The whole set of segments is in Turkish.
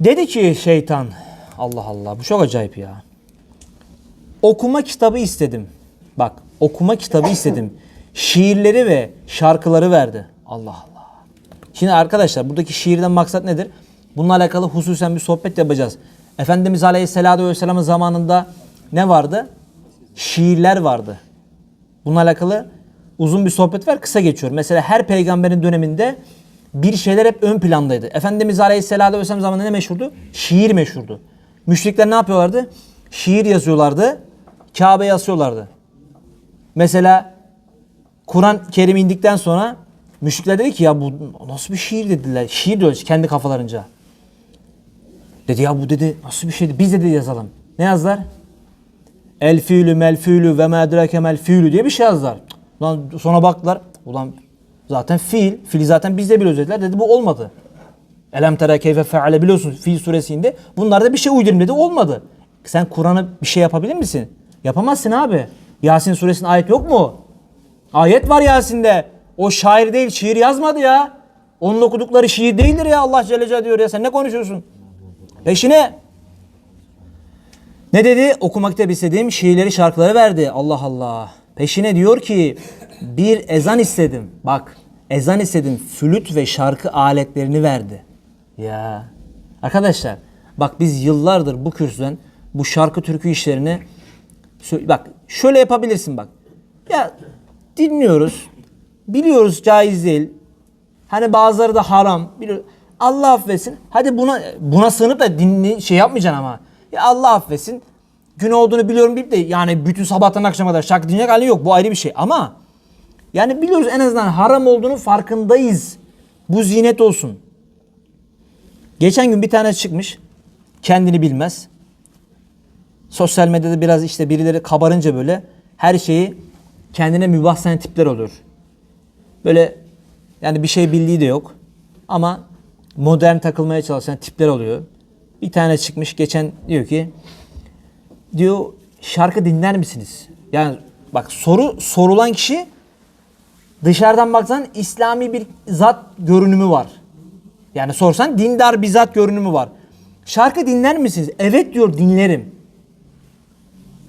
Dedi ki şeytan Allah Allah bu çok acayip ya. Okuma kitabı istedim. Bak okuma kitabı istedim. Şiirleri ve şarkıları verdi. Allah Allah. Şimdi arkadaşlar buradaki şiirden maksat nedir? Bununla alakalı hususen bir sohbet yapacağız. Efendimiz Aleyhisselatü Vesselam'ın zamanında ne vardı? Şiirler vardı. Bununla alakalı uzun bir sohbet var. Kısa geçiyorum. Mesela her peygamberin döneminde bir şeyler hep ön plandaydı. Efendimiz Aleyhisselatü Vesselam zamanında ne meşhurdu? Şiir meşhurdu. Müşrikler ne yapıyorlardı? Şiir yazıyorlardı. Kabe'ye asıyorlardı. Mesela Kur'an-ı Kerim indikten sonra müşrikler dedi ki ya bu nasıl bir şiir dediler. Şiir diyorlar kendi kafalarınca. Dedi ya bu dedi nasıl bir şeydi biz de dedi yazalım. Ne yazdılar? El fiilü mel fiilü ve ma edrake mel diye bir şey yazdılar. Lan sonra baktılar. Ulan zaten fiil. Fiili zaten biz de biliyoruz dediler. Dedi bu olmadı. Elem tere keyfe feale biliyorsun Fil suresinde. Bunlarda bir şey uydurayım dedi. Olmadı. Sen Kur'an'a bir şey yapabilir misin? Yapamazsın abi. Yasin suresinin ayet yok mu? Ayet var Yasin'de. O şair değil, şiir yazmadı ya. Onun okudukları şiir değildir ya Allah Celle Celaluhu diyor ya. Sen ne konuşuyorsun? Peşine. Ne dedi? Okumak kitabı istediğim şiirleri şarkıları verdi. Allah Allah. Peşine diyor ki bir ezan istedim. Bak ezan istedim. Flüt ve şarkı aletlerini verdi. Ya. Arkadaşlar bak biz yıllardır bu kürsüden bu şarkı türkü işlerini bak şöyle yapabilirsin bak. Ya dinliyoruz. Biliyoruz caiz değil. Hani bazıları da haram. Biliyor. Allah affetsin. Hadi buna buna sığınıp da dinli şey yapmayacaksın ama. Ya Allah affetsin. Gün olduğunu biliyorum bilip de yani bütün sabahtan akşama kadar şarkı dinleyecek hali yok. Bu ayrı bir şey ama yani biliyoruz en azından haram olduğunu farkındayız. Bu zinet olsun. Geçen gün bir tane çıkmış. Kendini bilmez. Sosyal medyada biraz işte birileri kabarınca böyle her şeyi kendine mübah tipler olur. Böyle yani bir şey bildiği de yok. Ama modern takılmaya çalışan tipler oluyor. Bir tane çıkmış geçen diyor ki diyor şarkı dinler misiniz? Yani bak soru sorulan kişi dışarıdan baksan İslami bir zat görünümü var. Yani sorsan dindar bir zat görünümü var. Şarkı dinler misiniz? Evet diyor dinlerim.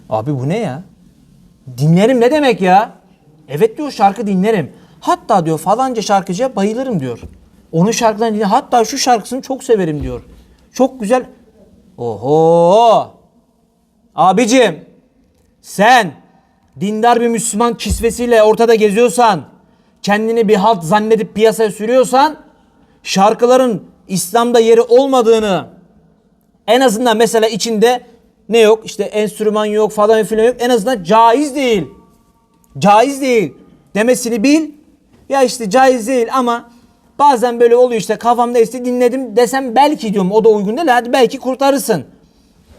Abi bu ne ya? Dinlerim ne demek ya? Evet diyor şarkı dinlerim. Hatta diyor falanca şarkıcıya bayılırım diyor. Onun şarkılarını dinle. Hatta şu şarkısını çok severim diyor. Çok güzel. Oho! Abicim sen dindar bir Müslüman kisvesiyle ortada geziyorsan, kendini bir halt zannedip piyasaya sürüyorsan, şarkıların İslam'da yeri olmadığını en azından mesela içinde ne yok işte enstrüman yok falan filan yok en azından caiz değil. Caiz değil demesini bil. Ya işte caiz değil ama bazen böyle oluyor işte kafamda esti dinledim desem belki diyorum o da uygun değil hadi belki kurtarırsın.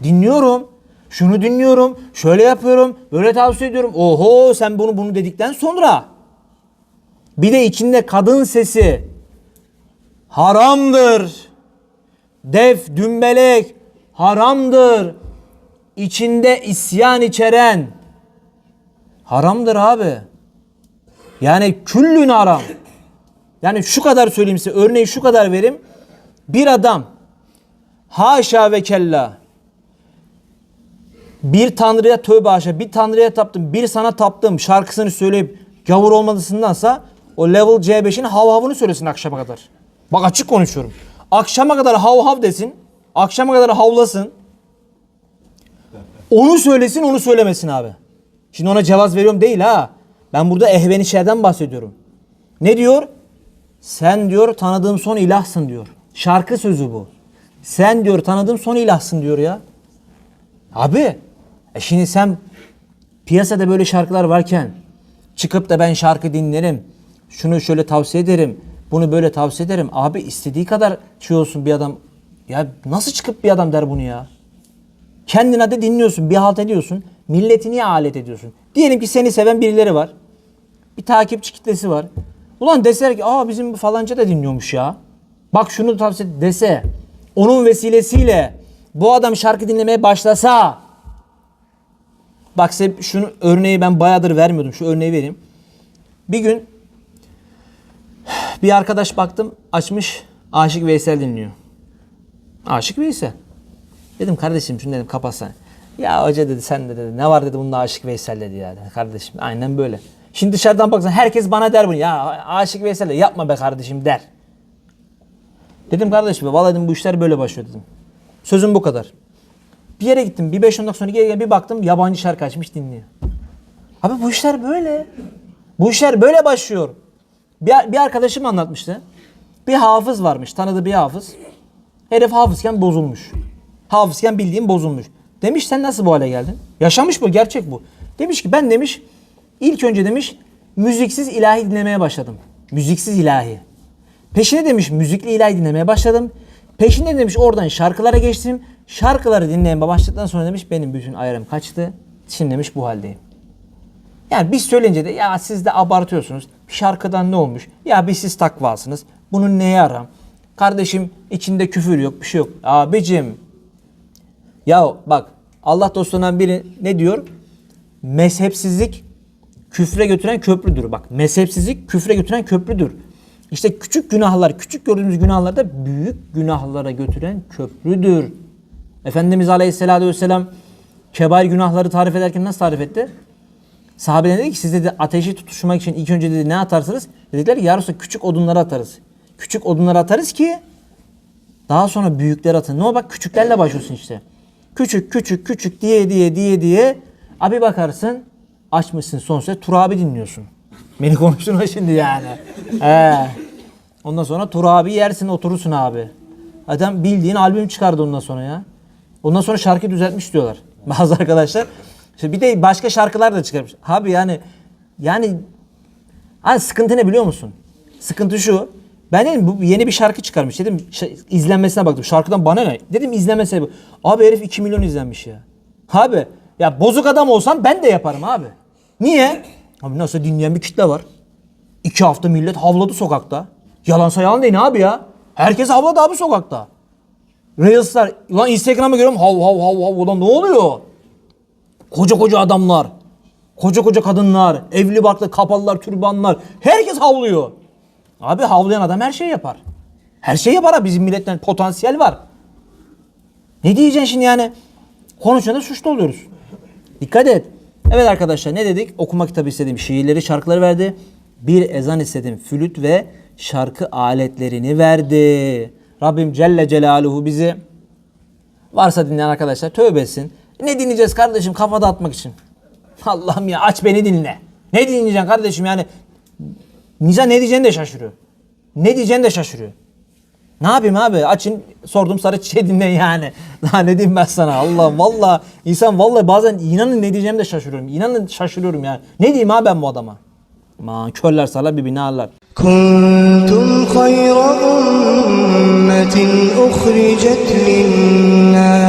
Dinliyorum. Şunu dinliyorum. Şöyle yapıyorum. Böyle tavsiye ediyorum. Oho sen bunu bunu dedikten sonra bir de içinde kadın sesi haramdır. Def, dümbelek haramdır. İçinde isyan içeren haramdır abi. Yani küllün haram. Yani şu kadar söyleyeyim size örneği şu kadar vereyim. Bir adam haşa ve kella bir tanrıya tövbe haşa bir tanrıya taptım bir sana taptım şarkısını söyleyip gavur olmalısındansa o level C5'in hav havını söylesin akşama kadar. Bak açık konuşuyorum. Akşama kadar hav hav desin. Akşama kadar havlasın. Onu söylesin onu söylemesin abi. Şimdi ona cevaz veriyorum değil ha. Ben burada ehveni şeyden bahsediyorum. Ne diyor? Sen diyor tanıdığım son ilahsın diyor. Şarkı sözü bu. Sen diyor tanıdığım son ilahsın diyor ya. Abi e şimdi sen piyasada böyle şarkılar varken çıkıp da ben şarkı dinlerim. Şunu şöyle tavsiye ederim. Bunu böyle tavsiye ederim. Abi istediği kadar şey olsun bir adam. Ya nasıl çıkıp bir adam der bunu ya? Kendin adı dinliyorsun, bir halt ediyorsun. Milleti niye alet ediyorsun? Diyelim ki seni seven birileri var. Bir takipçi kitlesi var. Ulan deseler ki aa bizim falanca da dinliyormuş ya. Bak şunu tavsiye dese. Onun vesilesiyle bu adam şarkı dinlemeye başlasa. Bak size şunu örneği ben bayağıdır vermiyordum. Şu örneği vereyim. Bir gün bir arkadaş baktım açmış Aşık Veysel dinliyor. Aşık Veysel. Dedim kardeşim şunu dedim kapatsana. Ya hoca dedi sen de dedi ne var dedi bunda Aşık Veysel dedi ya. Kardeşim aynen böyle. Şimdi dışarıdan baksan herkes bana der bunu. Ya Aşık Veysel yapma be kardeşim der. Dedim kardeşim vallahi dedim bu işler böyle başlıyor dedim. Sözüm bu kadar. Bir yere gittim. Bir 5-10 dakika sonra geri bir baktım yabancı şarkı açmış dinliyor. Abi bu işler böyle. Bu işler böyle başlıyor. Bir, bir arkadaşım anlatmıştı. Bir hafız varmış. Tanıdığı bir hafız. Herif hafızken bozulmuş. Hafızken bildiğim bozulmuş. Demiş sen nasıl bu hale geldin? Yaşamış bu gerçek bu. Demiş ki ben demiş ilk önce demiş müziksiz ilahi dinlemeye başladım. Müziksiz ilahi. Peşine demiş müzikli ilahi dinlemeye başladım. Peşinde demiş oradan şarkılara geçtim. Şarkıları dinlemeye başladıktan sonra demiş benim bütün ayarım kaçtı. Şimdi demiş bu haldeyim. Yani biz söyleyince de ya siz de abartıyorsunuz. Şarkıdan ne olmuş? Ya bir siz takvasınız. Bunun neye yaram? Kardeşim içinde küfür yok bir şey yok. Abicim ya bak Allah dostlarından biri ne diyor? Mezhepsizlik küfre götüren köprüdür. Bak mezhepsizlik küfre götüren köprüdür. İşte küçük günahlar, küçük gördüğümüz günahlar da büyük günahlara götüren köprüdür. Efendimiz Aleyhisselatü Vesselam kebair günahları tarif ederken nasıl tarif etti? Sahabeler dedi ki siz dedi ateşi tutuşmak için ilk önce dedi ne atarsınız? Dediler ki ya Resulallah, küçük odunları atarız. Küçük odunları atarız ki daha sonra büyükleri atın. Ne o bak küçüklerle başlıyorsun işte. Küçük küçük küçük diye diye diye diye abi bakarsın açmışsın son ses Turabi dinliyorsun. Beni konuşturma şimdi yani. He. Ondan sonra Turabi yersin oturursun abi. Adam bildiğin albüm çıkardı ondan sonra ya. Ondan sonra şarkı düzeltmiş diyorlar. Bazı arkadaşlar. İşte bir de başka şarkılar da çıkarmış. Abi yani yani hani sıkıntı ne biliyor musun? Sıkıntı şu. Ben dedim bu yeni bir şarkı çıkarmış dedim. İzlenmesine baktım. Şarkıdan bana ne? Dedim izlenmesine bak. Abi herif 2 milyon izlenmiş ya. Abi ya bozuk adam olsam ben de yaparım abi. Niye? Abi nasıl dinleyen bir kitle var. İki hafta millet havladı sokakta. Yalansa yalan değil abi ya. Herkes havladı abi sokakta. Reels'lar. Lan Instagram'a görüyorum hav hav hav hav. Ulan ne oluyor? Koca koca adamlar. Koca koca kadınlar. Evli barklı kapalılar, türbanlar. Herkes havlıyor. Abi havlayan adam her şeyi yapar. Her şeyi yapar abi. Bizim milletten potansiyel var. Ne diyeceksin şimdi yani? Konuşunca suçlu oluyoruz. Dikkat et. Evet arkadaşlar ne dedik? Okuma kitabı istediğim şiirleri, şarkıları verdi. Bir ezan istedim. Flüt ve şarkı aletlerini verdi. Rabbim Celle Celaluhu bizi varsa dinleyen arkadaşlar tövbe etsin. Ne dinleyeceğiz kardeşim kafa dağıtmak için? Allah'ım ya aç beni dinle. Ne dinleyeceksin kardeşim yani? Niza ne diyeceğini de şaşırıyor. Ne diyeceğini de şaşırıyor. Ne yapayım abi? Açın sordum sarı çiçeği dinle yani. Daha ne diyeyim ben sana? Allah valla insan valla bazen inanın ne diyeceğimi de şaşırıyorum. İnanın şaşırıyorum yani. Ne diyeyim abi ben bu adama? Aman körler sala bir binalar. Kuntum hayra ummetin uhricet linnâs.